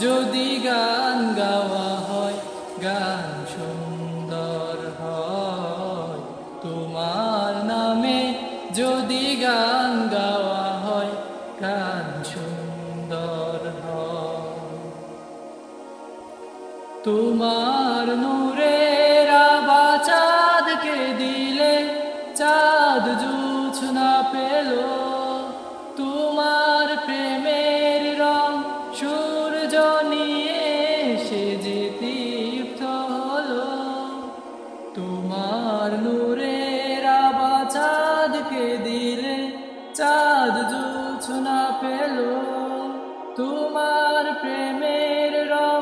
যদি গান গাওয়া হয়, গান সুন্দর হয়। তোমার নামে যদি গান গাওয়া হয়, গান সুন্দর হয়। তোমার নূরের চাঁদকে দিলে, চাঁদ জুছ না পেল। সে যে তীর্থ হলো, তোমার নূরের চাঁদকে দিলে চাঁদ জুছ না পেল। তোমার প্রেমের রং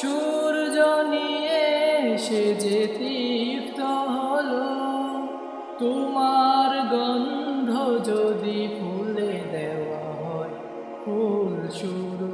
সূর্য নিয়ে সে যে তৃপ্ত হলো, তোমার গন্ধ যদি ফুলে দেওয়া হয়, ফুল সুরভিত